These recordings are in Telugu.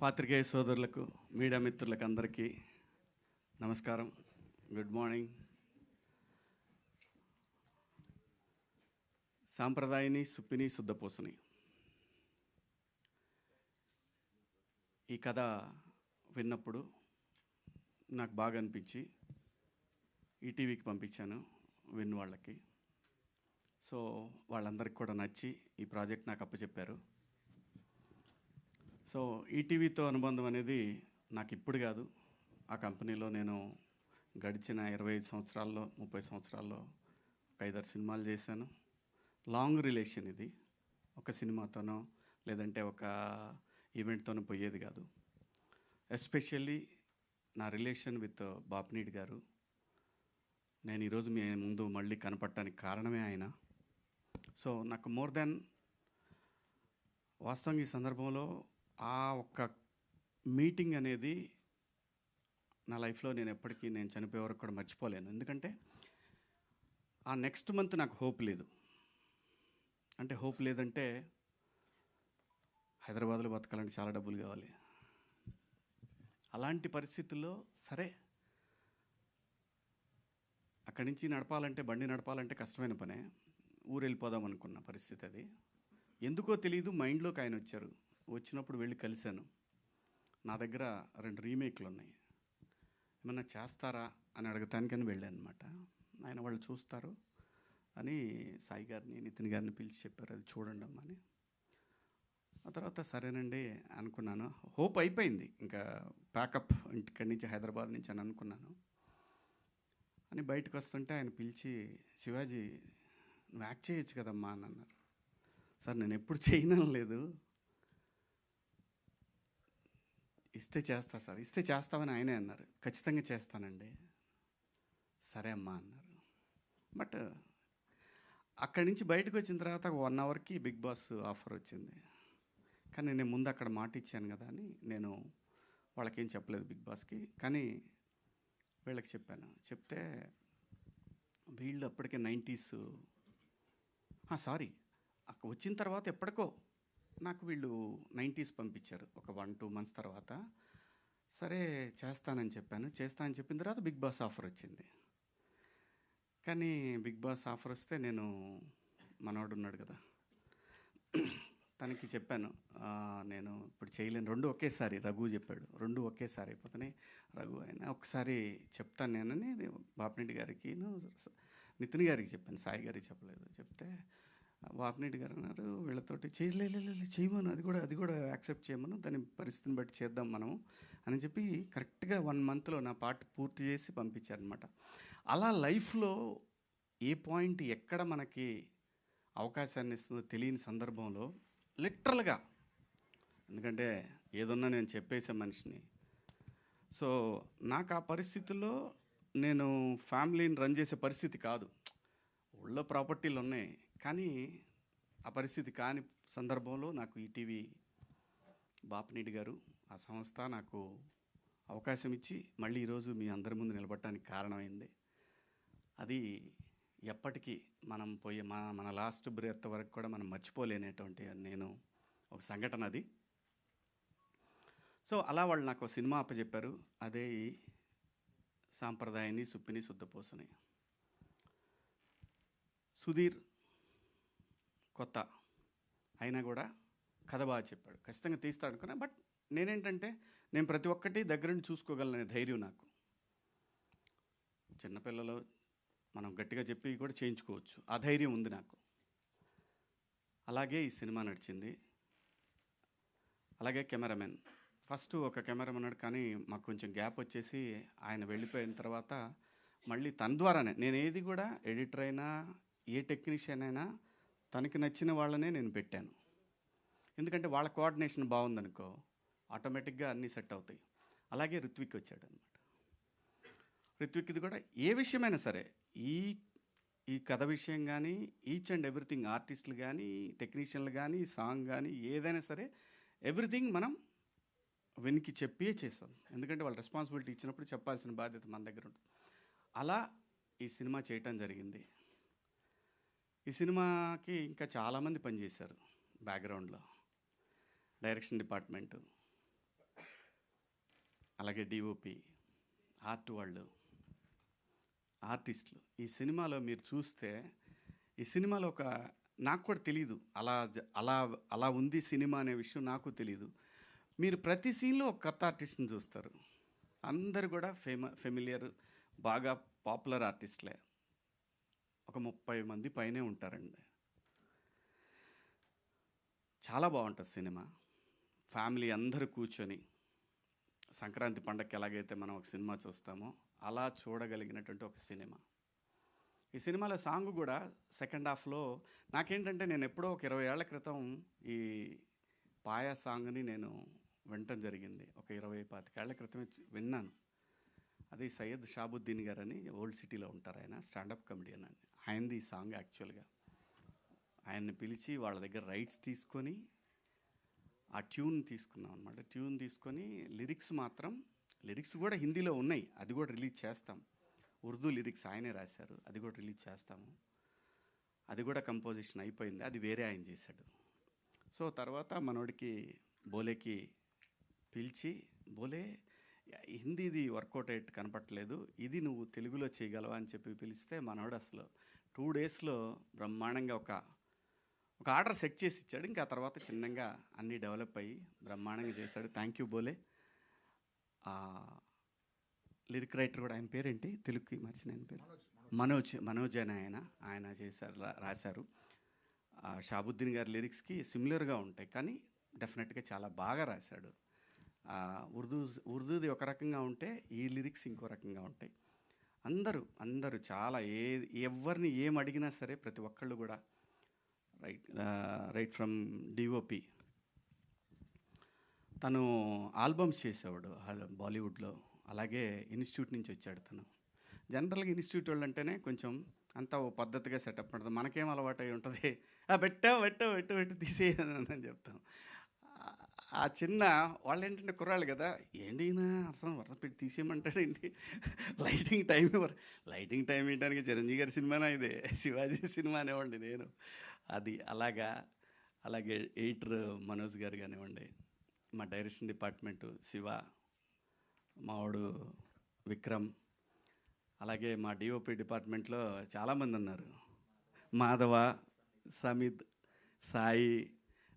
పాత్రికేయ సోదరులకు మీడియా మిత్రులకు అందరికీ నమస్కారం. గుడ్ మార్నింగ్ సాంప్రదాయని సుప్పిని శుద్ధపూసని. ఈ కథ విన్నప్పుడు నాకు బాగా అనిపించి ఈటీవీకి పంపించాను విన్ వాళ్ళకి సో వాళ్ళందరికీ కూడా నచ్చి ఈ ప్రాజెక్ట్ నాకు అప్పచెప్పారు. సో ఈటీవీతో అనుబంధం అనేది నాకు ఇప్పుడు కాదు. ఆ కంపెనీలో నేను గడిచిన ఇరవై ఐదు సంవత్సరాల్లో ముప్పై సంవత్సరాల్లో ఒక ఐదారు సినిమాలు చేశాను. లాంగ్ రిలేషన్ ఇది. ఒక సినిమాతోనో లేదంటే ఒక ఈవెంట్తోనో పోయేది కాదు. ఎస్పెషల్లీ నా రిలేషన్ విత్ బాప్నీడ్ గారు. నేను ఈరోజు మీ ముందు మళ్ళీ కనపడటానికి కారణమే ఆయన. సో నాకు మోర్ దెన్ వాస్తవంగా ఈ సందర్భంలో ఆ ఒక్క మీటింగ్ అనేది నా లైఫ్లో నేను ఎప్పటికీ నేను చనిపోయే వరకు కూడా మర్చిపోలేను. ఎందుకంటే ఆ నెక్స్ట్ మంత్ నాకు హోప్ లేదు. అంటే హోప్ లేదంటే హైదరాబాద్లో బతకాలంటే చాలా డబ్బులు కావాలి. అలాంటి పరిస్థితుల్లో సరే అక్కడి నుంచి నడపాలంటే బండి నడపాలంటే కష్టమైన పనే. ఊరు వెళ్ళిపోదాం అనుకున్న పరిస్థితి అది. ఎందుకో తెలియదు మైండ్లోకి ఆయన వచ్చారు. వచ్చినప్పుడు వెళ్ళి కలిశాను. నా దగ్గర రెండు రీమేక్లు ఉన్నాయి ఏమన్నా చేస్తారా అని అడగటానికని వెళ్ళాను అనమాట ఆయన వాళ్ళు చూస్తారు అని సాయి గారిని నితిన్ గారిని పిలిచి చెప్పారు అది చూడండి అని. ఆ తర్వాత సరేనండి అనుకున్నాను. హోప్ అయిపోయింది. ఇంకా ప్యాకప్ ఇంటిక్కడి నుంచి హైదరాబాద్ నుంచి అని అనుకున్నాను. అని బయటకు వస్తుంటే ఆయన పిలిచి శివాజీ నువ్వు యాక్ట్ చేయొచ్చు కదమ్మా అని అన్నారు. సార్ నేను ఎప్పుడు చేయను లేదు. ఇస్తే చేస్తా సార్ ఇస్తే చేస్తామని ఆయనే అన్నారు. ఖచ్చితంగా చేస్తానండి. సరే అమ్మా అన్నారు. బట్ అక్కడి నుంచి బయటకు వచ్చిన తర్వాత వన్ అవర్కి బిగ్ బాస్ ఆఫర్ వచ్చింది. కానీ నేను ముందు అక్కడ మాట ఇచ్చాను కదా అని నేను వాళ్ళకేం చెప్పలేదు బిగ్ బాస్కి. కానీ వీళ్ళకి చెప్పాను. చెప్తే వీళ్ళు అప్పటికే నైంటీస్. సారీ. అక్కడ వచ్చిన తర్వాత ఎప్పటికో నాకు వీళ్ళు నైంటీస్ పంపించారు ఒక వన్ టూ మంత్స్ తర్వాత. సరే చేస్తానని చెప్పాను. చేస్తానని చెప్పిన తర్వాత బిగ్ బాస్ ఆఫర్ వచ్చింది. కానీ బిగ్ బాస్ ఆఫర్ వస్తే నేను మనవాడు ఉన్నాడు కదా. తనకి చెప్పాను నేను ఇప్పుడు చేయలేను. రెండు ఒకేసారి రఘు చెప్పాడు. రెండు ఒకేసారి అయిపోతున్నాయి. రఘు అయినా ఒకసారి చెప్తాను నేనని బాపినెడ్డి గారికి నితిన్ గారికి చెప్పాను. సాయి గారికి చెప్పలేదు. చెప్తే వాపినేటి గారు అన్నారు వీళ్ళతోటి చేయలేదు చేయమను అది కూడా అది కూడా యాక్సెప్ట్ చేయమను దాని పరిస్థితిని బట్టి చేద్దాం మనం అని చెప్పి కరెక్ట్గా వన్ మంత్లో నా పార్ట్ పూర్తి చేసి పంపించారనమాట అలా లైఫ్లో ఏ పాయింట్ ఎక్కడ మనకి అవకాశాన్ని ఇస్తుందో తెలియని సందర్భంలో లిటరల్గా ఎందుకంటే ఏదన్నా నేను చెప్పేసే మనిషిని. సో నాకు ఆ పరిస్థితుల్లో నేను ఫ్యామిలీని రన్ చేసే పరిస్థితి కాదు. ఊళ్ళో ప్రాపర్టీలు ఉన్నాయి కానీ ఆ పరిస్థితి కాని సందర్భంలో నాకు ఈటీవీ బాపినీడి గారు ఆ సంస్థ నాకు అవకాశం ఇచ్చి మళ్ళీ ఈరోజు మీ అందరి ముందు నిలబడటానికి కారణమైంది. అది ఎప్పటికీ మనం పోయే మా మన లాస్ట్ బ్రేత్ వరకు కూడా మనం మర్చిపోలేనటువంటి నేను ఒక సంఘటన అది. సో అలా వాళ్ళు నాకు ఒక సినిమా అప్పచెప్పారు. అదే ఈ సాంప్రదాయాన్ని సుప్పిని శుద్ధపోసని సుధీర్ కొత్త అయినా కూడా కథ బాగా చెప్పాడు. ఖచ్చితంగా తీస్తాడు అనుకున్నా బట్ నేనేంటంటే నేను ప్రతి ఒక్కటి దగ్గర నుండి చూసుకోగలననే ధైర్యం నాకు. చిన్నపిల్లలు మనం గట్టిగా చెప్పి కూడా చేయించుకోవచ్చు. ఆ ధైర్యం ఉంది నాకు. అలాగే ఈ సినిమా నడిచింది. అలాగే కెమెరామెన్. ఫస్ట్ ఒక కెమెరామెన్ ఉన్నాడు కానీ మాకు కొంచెం గ్యాప్ వచ్చేసి ఆయన వెళ్ళిపోయిన తర్వాత మళ్ళీ తన ద్వారానే. నేను ఏది కూడా ఎడిటర్ అయినా ఏ టెక్నీషియన్ అయినా తనకి నచ్చిన వాళ్ళనే నేను పెట్టాను. ఎందుకంటే వాళ్ళ కోఆర్డినేషన్ బాగుందనుకో ఆటోమేటిక్గా అన్నీ సెట్ అవుతాయి. అలాగే ఋత్విక్ వచ్చాడు అనమాట ఋత్విక్ది కూడా ఏ విషయమైనా సరే ఈ ఈ కథ విషయం కానీ ఈచ్ అండ్ ఎవ్రీథింగ్ ఆర్టిస్టులు కానీ టెక్నీషియన్లు కానీ సాంగ్ కానీ ఏదైనా సరే ఎవ్రీథింగ్ మనం వెనక్కి చెప్పే చేస్తాం ఎందుకంటే వాళ్ళు రెస్పాన్సిబిలిటీ ఇచ్చినప్పుడు చెప్పాల్సిన బాధ్యత మన దగ్గర ఉంటుంది. అలా ఈ సినిమా చేయటం జరిగింది. ఈ సినిమాకి ఇంకా చాలామంది పనిచేశారు బ్యాక్గ్రౌండ్లో డైరెక్షన్ డిపార్ట్మెంటు అలాగే డిఓపి ఆర్ట్ వాళ్ళు ఆర్టిస్టులు. ఈ సినిమాలో మీరు చూస్తే ఈ సినిమాలో ఒక నాకు కూడా తెలియదు అలా అలా అలా ఉంది సినిమా అనే విషయం నాకు తెలియదు మీరు ప్రతి సీన్లో ఒక కొత్త ఆర్టిస్ట్ని చూస్తారు. అందరు కూడా ఫేమ ఫెమిలియర్ బాగా పాపులర్ ఆర్టిస్ట్లే. ఒక ముప్పై మంది పైనే ఉంటారండి. చాలా బాగుంటుంది సినిమా. ఫ్యామిలీ అందరూ కూర్చొని సంక్రాంతి పండగకి ఎలాగైతే మనం ఒక సినిమా చూస్తామో అలా చూడగలిగినటువంటి ఒక సినిమా. ఈ సినిమాలో సాంగ్ కూడా సెకండ్ హాఫ్లో నాకేంటంటే నేను ఎప్పుడో ఒక ఇరవై ఏళ్ళ క్రితం ఈ పాయా సాంగ్ని నేను వినటం జరిగింది. ఒక ఇరవై పాతికేళ్ళ క్రితమే విన్నాను. అది సయ్యద్ షాబుద్దీన్ గారని ఓల్డ్ సిటీలో ఉంటారు ఆయన స్టాండప్ కమెడియన్ అని ఆయనది ఈ సాంగ్ యాక్చువల్గా. ఆయన్ని పిలిచి వాళ్ళ దగ్గర రైట్స్ తీసుకొని ఆ ట్యూన్ తీసుకున్నాం అనమాట ట్యూన్ తీసుకొని లిరిక్స్ మాత్రం లిరిక్స్ కూడా హిందీలో ఉన్నాయి అది కూడా రిలీజ్ చేస్తాం. ఉర్దూ లిరిక్స్ ఆయనే రాశారు అది కూడా రిలీజ్ చేస్తాము. అది కూడా కంపోజిషన్ అయిపోయింది అది వేరే ఆయన చేశాడు. సో తర్వాత మనోడికి బోలేకి పిలిచి బోలే హిందీది వర్కౌట్ అయ్యేట్టు కనపట్లేదు ఇది నువ్వు తెలుగులో చేయగలవా? అని చెప్పి పిలిస్తే మనోడు అసలు టూ డేస్లో బ్రహ్మాండంగా ఒక ఒక ఆర్డర్ సెట్ చేసి ఇచ్చాడు. ఇంకా తర్వాత చిన్నగా అన్నీ డెవలప్ అయ్యి బ్రహ్మాండంగా చేశాడు. Thank you Bole lyric writer కూడా ఆయన పేరేంటి? తెలుగుకి మర్చిన ఆయన పేరు. మనోజ్ మనోజ్. అని ఆయన ఆయన చేశారు రాశారు. షాబుద్దీన్ గారి లిరిక్స్కి సిమిలర్గా ఉంటాయి. కానీ డెఫినెట్గా చాలా బాగా రాశాడు. ఉర్దూ ఉర్దూది ఒక రకంగా ఉంటే ఈ లిరిక్స్ ఇంకో రకంగా ఉంటాయి. అందరూ అందరూ చాలా ఏ ఎవరిని ఏం అడిగినా సరే ప్రతి ఒక్కళ్ళు కూడా రైట్ రైట్ ఫ్రమ్ డిఓపి తను ఆల్బమ్స్ చేసేవాడు బాలీవుడ్లో. అలాగే ఇన్స్టిట్యూట్ నుంచి వచ్చాడు తను. జనరల్గా ఇన్స్టిట్యూట్ వాళ్ళు అంటేనే కొంచెం అంతా ఓ పద్ధతిగా సెటప్ ఉంటుంది మనకేం అలవాటు అయి ఉంటుంది? "ఆ, పెట్టా పెట్టా పెట్టు పెట్టు తీసేయని చెప్తాం. ఆ- చిన్న వాళ్ళు ఏంటంటే కుర్రాళ్ళు కదా ఏంటి ఈయన అసలు వరుస పెట్టి తీసేయమంటాడండి లైటింగ్ టైం ఇవ్వరు. లైటింగ్ టైం ఇవ్వడానికి చిరంజీవి గారి సినిమానా ఇదే? శివాజీ సినిమా అనేవ్వండి నేను. అది అలాగా అలాగే ఎయిటర్ మనోజ్ గారు కానివ్వండి మా డైరెక్షన్ డిపార్ట్మెంటు శివ మావాడు విక్రమ్ అలాగే మా డిఓపి డిపార్ట్మెంట్లో చాలామంది ఉన్నారు. మాధవ సమిత్ సాయి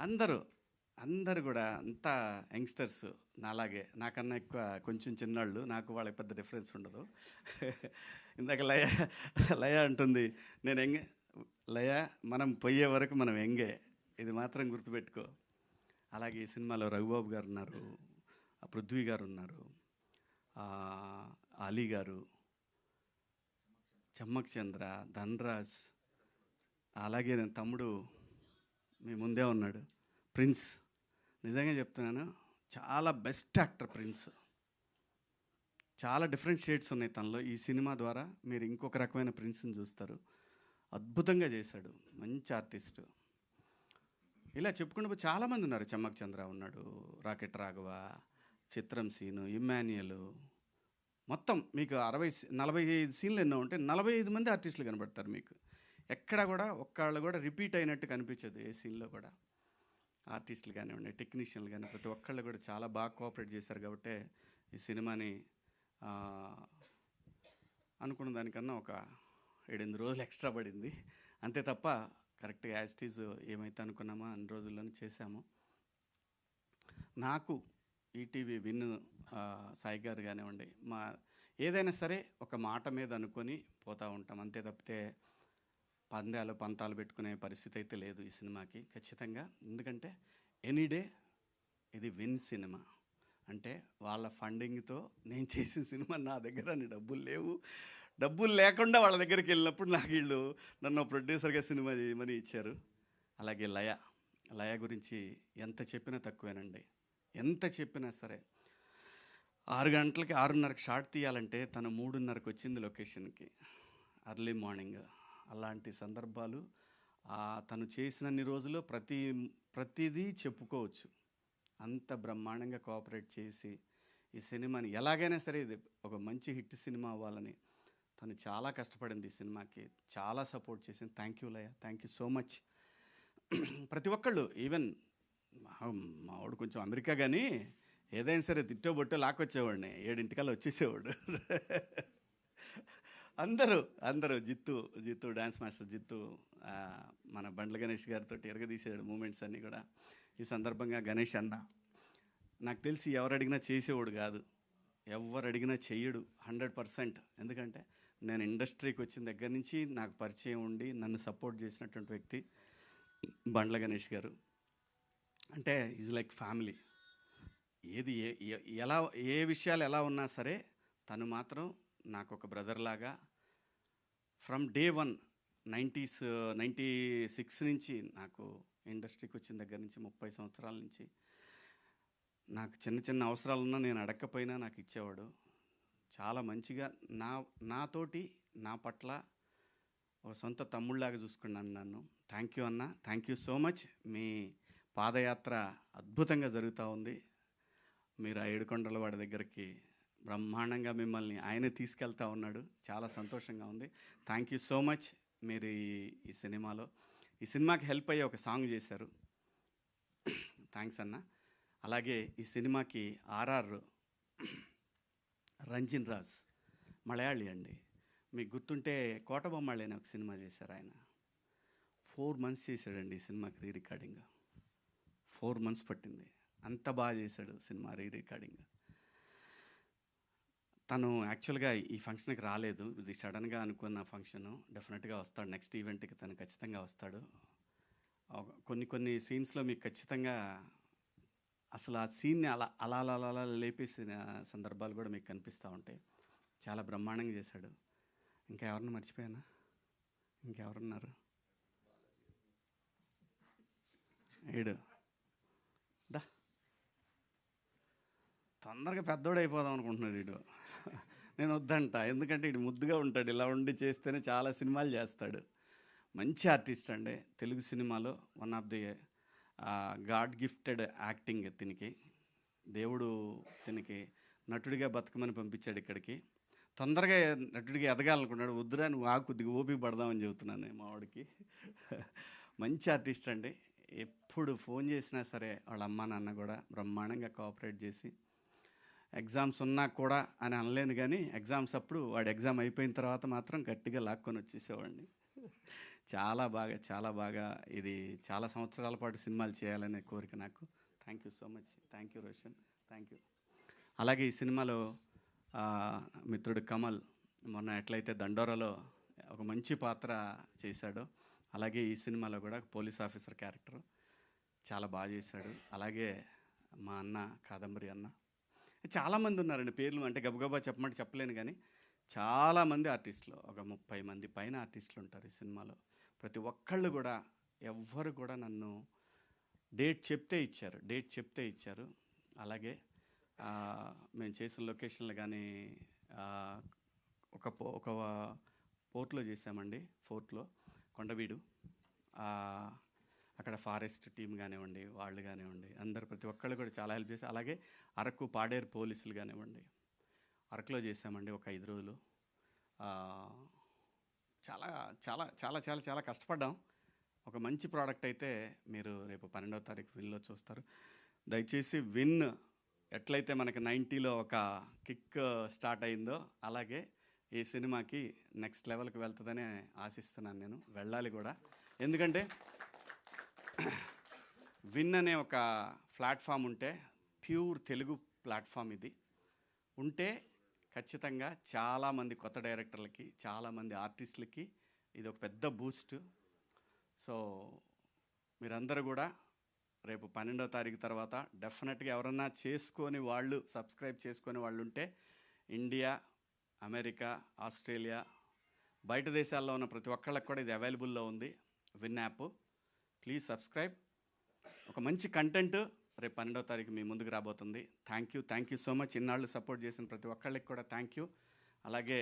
అందరూ. అందరు కూడా అంతా యంగ్స్టర్స్ నాలాగే. నాకన్నా ఎక్కువ కొంచెం చిన్నాళ్ళు. నాకు వాళ్ళకి పెద్ద డిఫరెన్స్ ఉండదు. ఇందాక లయ లయ అంటుంది నేను ఎంగే లయ మనం పోయే వరకు మనం ఎంగే ఇది మాత్రం గుర్తుపెట్టుకో. అలాగే ఈ సినిమాలో రఘుబాబు గారు ఉన్నారు పృథ్వీ గారు ఉన్నారు అలీ గారు చమ్మక్ చంద్ర ధన్రాజ్ అలాగే నేను తమ్ముడు మీ ముందే ఉన్నాడు ప్రిన్స్. నిజంగా చెప్తున్నాను చాలా బెస్ట్ యాక్టర్ ప్రిన్స్ చాలా డిఫరెంట్ షేడ్స్ ఉన్నాయి తనలో. ఈ సినిమా ద్వారా మీరు ఇంకొక రకమైన ప్రిన్స్ని చూస్తారు. అద్భుతంగా చేశాడు. మంచి ఆర్టిస్ట్ ఇలా చెప్పుకుంటూ చాలామంది ఉన్నారు. చమ్మక్ చంద్ర ఉన్నాడు రాకెట్ రాఘవ చిత్రం సీను ఇమ్మాన్యుయల్. మొత్తం మీకు అరవై సీ- నలభై ఐదు సీన్లు ఎన్నో ఉంటే నలభై ఐదు మంది ఆర్టిస్టులు కనబడతారు మీకు. ఎక్కడ కూడా ఒక్కళ్ళు కూడా రిపీట్ అయినట్టు కనిపించదు ఏ సీన్లో కూడా. ఆర్టిస్టులు కానివ్వండి టెక్నీషియన్లు కానీ ప్రతి ఒక్కళ్ళు కూడా చాలా బాగా కోఆపరేట్ చేశారు కాబట్టి ఈ సినిమాని అనుకున్న దానికన్నా ఒక ఏడెనిమిది రోజులు ఎక్స్ట్రా పడింది. అంతే తప్ప కరెక్ట్గా యాజిటీస్ ఏమైతే అనుకున్నామో అన్ని రోజుల్లోనే చేశాము. నాకు ఈటీవీ విన్ సాయి గారు కానివ్వండి మా ఏదైనా సరే ఒక మాట మీద అనుకొని పోతూ ఉంటాం. అంతే తప్పితే పందాలు పంతాలు పెట్టుకునే పరిస్థితి అయితే లేదు ఈ సినిమాకి ఖచ్చితంగా. ఎందుకంటే ఎనీ డే ఇది విన్ సినిమా. అంటే వాళ్ళ ఫండింగ్తో నేను చేసిన సినిమా నా దగ్గర అని డబ్బులు లేవు. డబ్బులు లేకుండా వాళ్ళ దగ్గరికి వెళ్ళినప్పుడు నాకు వీళ్ళు నన్ను ప్రొడ్యూసర్గా సినిమా చేయమని ఇచ్చారు. అలాగే లయ. లయ గురించి ఎంత చెప్పినా తక్కువేనండి. ఎంత చెప్పినా సరే. ఆరు గంటలకి ఆరున్నరకు షార్ట్ తీయాలంటే తను మూడున్నరకు వచ్చింది లొకేషన్కి. Early morning. అలాంటి సందర్భాలు తను చేసినన్ని రోజులు ప్రతి ప్రతిదీ చెప్పుకోవచ్చు. అంత బ్రహ్మాండంగా కోఆపరేట్ చేసి ఈ సినిమాని ఎలాగైనా సరే ఇది ఒక మంచి హిట్ సినిమా అవ్వాలని తను చాలా కష్టపడింది ఈ సినిమాకి. చాలా సపోర్ట్ చేసింది. Thank you Laya. Thank you so much. ప్రతి ఒక్కళ్ళు ఈవెన్ మా మావాడు కొంచెం అమెరికా కానీ ఏదైనా సరే తిట్టో బొట్టో లాక్కొచ్చేవాడిని. ఏడింటికల్లా వచ్చేసేవాడు. అందరూ అందరూ జిత్తు జిత్తు డ్యాన్స్ మాస్టర్ జిత్తు మన బండ్ల గణేష్ గారితో ఎరగదీసాడు మూమెంట్స్ అన్నీ కూడా. ఈ సందర్భంగా గణేష్ అన్న నాకు తెలిసి ఎవరు అడిగినా చేసేవాడు కాదు. ఎవరు అడిగినా చెయ్యడు హండ్రెడ్ పర్సెంట్. ఎందుకంటే నేను ఇండస్ట్రీకి వచ్చిన దగ్గర నుంచి నాకు పరిచయం ఉండి నన్ను సపోర్ట్ చేసినటువంటి వ్యక్తి బండ్ల గణేష్ గారు. అంటే ఈజ్ లైక్ ఫ్యామిలీ. ఏది ఏ- ఎలా ఏ విషయాలు ఎలా ఉన్నా సరే తను మాత్రం నాకు ఒక బ్రదర్ లాగా from day one nineties ninety six నుంచి నాకు ఇండస్ట్రీకి వచ్చిన దగ్గర నుంచి ముప్పై సంవత్సరాల నుంచి నాకు చిన్న చిన్న అవసరాలున్నా నేను అడగకపోయినా నాకు ఇచ్చేవాడు. చాలా మంచిగా నా నాతోటి నా పట్ల ఒక సొంత తమ్ముళ్ళలాగా చూసుకున్నాను నన్ను. థ్యాంక్ యూ అన్న. థ్యాంక్ యూ సో మచ్ మీ పాదయాత్ర అద్భుతంగా జరుగుతూ ఉంది. మీరు ఆ ఏడుకొండల వాడి దగ్గరికి బ్రహ్మాండంగా మిమ్మల్ని ఆయనే తీసుకెళ్తా ఉన్నాడు. చాలా సంతోషంగా ఉంది. థ్యాంక్ యూ సో మచ్ మీరు ఈ సినిమాలో ఈ సినిమాకి హెల్ప్ అయ్యే ఒక సాంగ్ చేశారు. థ్యాంక్స్ అన్న. అలాగే ఈ సినిమాకి ఆర్ఆర్ రంజిన్ రాజ్ మలయాళీ అండి. మీకు గుర్తుంటే కోటబొమ్మాళి అనే ఒక సినిమా చేశారు ఆయన. ఫోర్ మంత్స్ చేశాడండి ఈ సినిమాకి రీ రికార్డింగ్. ఫోర్ మంత్స్ పట్టింది. అంత బాగా చేశాడు సినిమా రీ రికార్డింగ్. తను యాక్చువల్గా ఈ ఫంక్షన్కి రాలేదు. ఇది సడన్గా అనుకున్న ఫంక్షను డెఫినెట్గా వస్తాడు. నెక్స్ట్ ఈవెంట్కి తను ఖచ్చితంగా వస్తాడు. కొన్ని కొన్ని సీన్స్లో మీకు ఖచ్చితంగా అసలు ఆ సీన్ని అలా అలా అలా అలా అలా లేపేసిన సందర్భాలు కూడా మీకు కనిపిస్తూ ఉంటాయి. చాలా బ్రహ్మాండంగా చేశాడు. ఇంకా ఎవరిని మర్చిపోయానా? ఇంకెవరున్నారు? ఏడు. దా. తొందరగా పెద్దోడు అయిపోదాం అనుకుంటున్నాడు వీడు. నేను వద్దంట ఎందుకంటే ఇటు ముద్దుగా ఉంటాడు. ఇలా ఉండి చేస్తేనే చాలా సినిమాలు చేస్తాడు. మంచి ఆర్టిస్ట్ అండి. తెలుగు సినిమాలో one of the god gifted acting తినికి. దేవుడు తినికి నటుడిగా బతకమని పంపించాడు ఇక్కడికి. తొందరగా నటుడిగా ఎదగాలనుకున్నాడు. వద్దురా నువ్వు ఆ కొద్దిగా ఓపిక పడదామని చెబుతున్నాను నేను మా వాడికి మంచి ఆర్టిస్ట్ అండి. ఎప్పుడు ఫోన్ చేసినా సరే వాళ్ళ అమ్మ నాన్న కూడా బ్రహ్మాండంగా కోఆపరేట్ చేసి ఎగ్జామ్స్ ఉన్నా కూడా అని అనలేను కానీ ఎగ్జామ్స్ అప్పుడు వాడు ఎగ్జామ్ అయిపోయిన తర్వాత మాత్రం గట్టిగా లాక్కొని వచ్చేసేవాడిని. చాలా బాగా చాలా బాగా ఇది చాలా సంవత్సరాల పాటు సినిమాలు చేయాలనే కోరిక నాకు. Thank you so much thank you Roshan. Thank you అలాగే ఈ సినిమాలో మిత్రుడు కమల్ మొన్న ఎట్లయితే దండోరాలో ఒక మంచి పాత్ర చేశాడో అలాగే ఈ సినిమాలో కూడా పోలీస్ ఆఫీసర్ క్యారెక్టర్ చాలా బాగా చేశాడు. అలాగే మా అన్న కాదంబరి అన్న చాలామంది ఉన్నారండి పేర్లు అంటే గబగబా చెప్పమంటే చెప్పలేను కానీ చాలామంది ఆర్టిస్టులు ఒక ముప్పై మంది పైన ఆర్టిస్టులు ఉంటారు ఈ సినిమాలో. ప్రతి ఒక్కళ్ళు కూడా ఎవ్వరు కూడా నన్ను డేట్ చెప్తే ఇచ్చారు డేట్ చెప్తే ఇచ్చారు. అలాగే మేము చేసిన లొకేషన్లు కానీ ఒక పో ఒక పోర్ట్లో చేసామండి ఫోర్ట్లో కొండవీడు. అక్కడ ఫారెస్ట్ టీం కానివ్వండి వాళ్ళు కానివ్వండి అందరు ప్రతి ఒక్కళ్ళు కూడా చాలా హెల్ప్ చేసి అలాగే అరకు పాడేరు పోలీసులు కానివ్వండి అరకులో చేసామండి ఒక ఐదు రోజులు. చాలా చాలా చాలా చాలా చాలా కష్టపడ్డాం. ఒక మంచి ప్రోడక్ట్ అయితే మీరు రేపు పన్నెండవ తారీఖు విన్లో చూస్తారు. దయచేసి విన్ ఎట్లయితే మనకి నైంటీలో ఒక కిక్ స్టార్ట్ అయిందో అలాగే ఈ సినిమాకి నెక్స్ట్ లెవెల్కి వెళ్తుందని ఆశిస్తున్నాను నేను. వెళ్ళాలి కూడా. ఎందుకంటే విన్ అనే ఒక ప్లాట్ఫామ్ ఉంటే ప్యూర్ తెలుగు ప్లాట్ఫామ్ ఇది. ఉంటే ఖచ్చితంగా చాలామంది కొత్త డైరెక్టర్లకి చాలామంది ఆర్టిస్టులకి ఇది ఒక పెద్ద బూస్ట్. సో మీరందరూ కూడా రేపు పన్నెండో తారీఖు తర్వాత డెఫినెట్గా ఎవరన్నా చేసుకొని వాళ్ళు సబ్స్క్రైబ్ చేసుకొని వాళ్ళు ఉంటే ఇండియా అమెరికా ఆస్ట్రేలియా బయట దేశాల్లో ఉన్న ప్రతి ఒక్కళ్ళకి కూడా ఇది అవైలబుల్లో ఉంది. Win app. Please subscribe. ఒక మంచి కంటెంట్ రేపు పన్నెండవ తారీఖు మీ ముందుకు రాబోతుంది. Thank you thank you so much ఇన్నాళ్ళు సపోర్ట్ చేసిన ప్రతి ఒక్కళ్ళకి కూడా థ్యాంక్ యూ అలాగే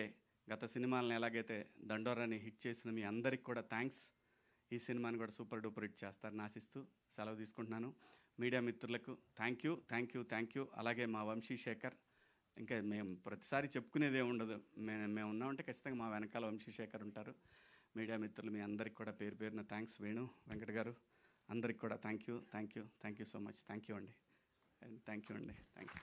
గత సినిమాలను ఎలాగైతే దండోరాని హిట్ చేసిన మీ అందరికి కూడా థ్యాంక్స్ ఈ సినిమాని కూడా సూపర్ డూపర్ హిట్ చేస్తారని ఆశిస్తూ సెలవు తీసుకుంటున్నాను. మీడియా మిత్రులకు thank you thank you thank you అలాగే మా వంశీ శేఖర్ ఇంకా మేము ప్రతిసారి చెప్పుకునేదే ఉండదు. మేము మేము ఉన్నామంటే ఖచ్చితంగా మా వెనకాల వంశీ శేఖర్ ఉంటారు. మీడియా మిత్రులు మీ అందరికి కూడా పేరు పేరున థ్యాంక్స్ వేణు వెంకట గారు అందరికి కూడా thank you thank you thank you so much. Thank you అండి. థ్యాంక్ యూ అండి. Thank you.